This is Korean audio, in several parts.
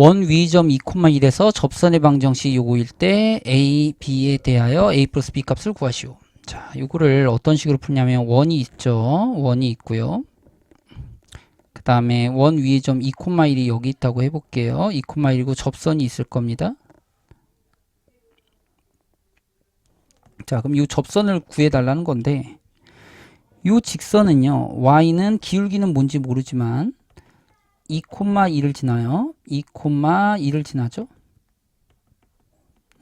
원 위점 2,1에서 접선의 방정식 요거일 때 a, b에 대하여 a 플러스 b 값을 구하시오. 자, 요거를 어떤 식으로 푸냐면 원이 있죠. 원이 있고요. 그 다음에 원 위의 점 2,1이 여기 있다고 해볼게요. 2,1이고 접선이 있을 겁니다. 자, 그럼 이 접선을 구해달라는 건데 이 직선은요. y는 기울기는 뭔지 모르지만 2,2를 지나요. 2,2를 지나죠.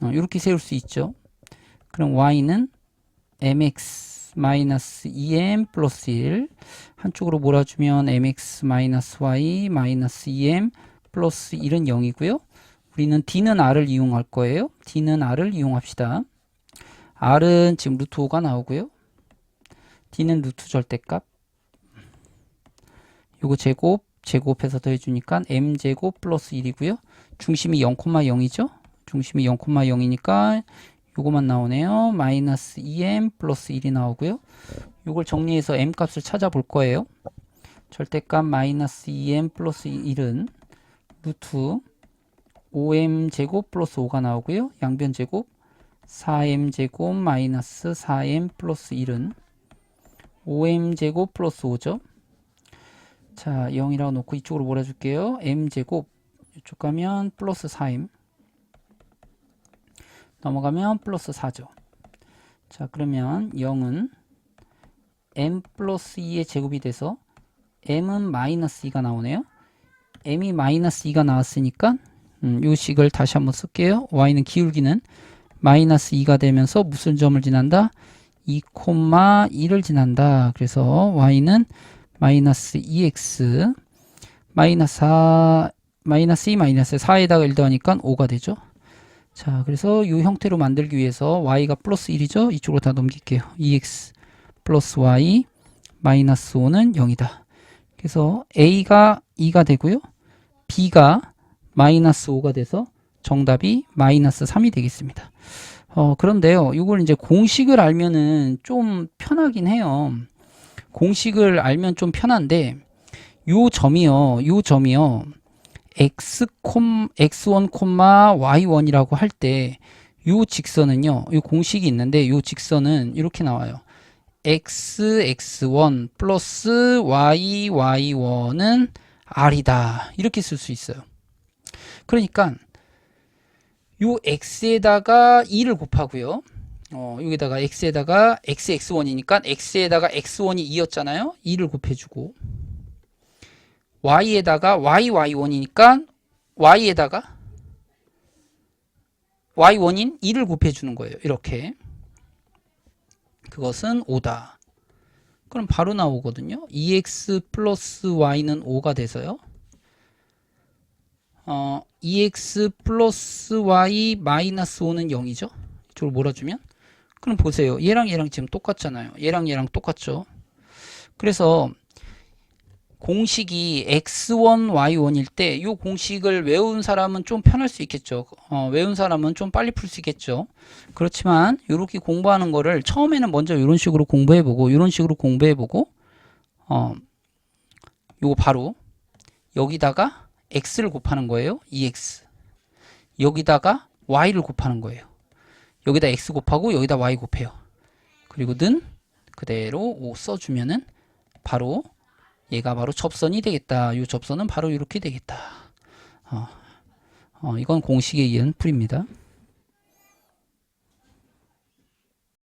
어, 이렇게 세울 수 있죠. 그럼 y는 mx 마이너스 2m 플러스 1 한쪽으로 몰아주면 mx 마이너스 y 마이너스 2m 플러스 1은 0이고요. 우리는 d는 r을 이용할 거예요. d는 r을 이용합시다. r은 지금 루트 5가 나오고요. d는 루트 절대값. 요거 제곱 제곱해서 더해주니까 m제곱 플러스 1이고요. 중심이 0,0이죠. 중심이 0,0이니까 요거만 나오네요. 마이너스 2m 플러스 1이 나오고요. 요걸 정리해서 m 값을 찾아볼 거예요. 절대값 마이너스 2m 플러스 1은 루트 5m 제곱 플러스 5가 나오고요. 양변 제곱 4m 제곱 마이너스 4m 플러스 1은 5m 제곱 플러스 5죠. 자, 0이라고 놓고 이쪽으로 몰아줄게요. m 제곱 이쪽 가면 플러스 4m 넘어가면 플러스 4죠. 자, 그러면 0은 m 플러스 2의 제곱이 돼서 m은 마이너스 2가 나오네요. m이 마이너스 2가 나왔으니까 음, 요 식을 다시 한번 쓸게요. y는 기울기는 마이너스 2가 되면서 무슨 점을 지난다? 2,2를 지난다. 그래서 y는 마이너스 2x 마이너스 4 마이너스 2 마이너스 4에다가 1 더하니까 5가 되죠. 자, 그래서 이 형태로 만들기 위해서 y가 플러스 1이죠. 이쪽으로 다 넘길게요. 2x 플러스 y 마이너스 5는 0이다. 그래서 a가 2가 되고요. b가 마이너스 5가 돼서 정답이 마이너스 3이 되겠습니다. 어, 그런데요. 이걸 이제 공식을 알면은 좀 편하긴 해요. 공식을 알면 좀 편한데 요 점이요. 요 점이요. x 콤 x1 콤마 y1이라고 할 때 요 직선은요. 요 공식이 있는데 요 직선은 이렇게 나와요. x x1 플러스 y y1은 r이다. 이렇게 쓸 수 있어요. 그러니까 요 x에다가 2를 곱하고요. 어, 여기다가 x에다가 x x1이니까 x에다가 x1이 2였잖아요. 2를 곱해주고 y에다가 y y1이니까 y에다가 y1인 2를 곱해주는 거예요. 이렇게 그것은 5다. 그럼 바로 나오거든요. 2x 플러스 y는 5가 돼서요. 어, 2x 플러스 y 마이너스 5는 0이죠. 이쪽으로 몰아주면 그럼 보세요. 얘랑 얘랑 지금 똑같잖아요. 얘랑 얘랑 똑같죠. 그래서 공식이 x1, y1일 때 이 공식을 외운 사람은 좀 편할 수 있겠죠. 어, 외운 사람은 좀 빨리 풀 수 있겠죠. 그렇지만 이렇게 공부하는 거를 처음에는 먼저 이런 식으로 공부해보고 이런 식으로 공부해보고 어, 요거 바로 여기다가 x를 곱하는 거예요. 2x 여기다가 y를 곱하는 거예요. 여기다 x 곱하고 여기다 y 곱해요. 그리고 는 그대로 5 써주면은 바로 얘가 바로 접선이 되겠다. 이 접선은 바로 이렇게 되겠다. 어, 어, 이건 공식에 의한 풀입니다.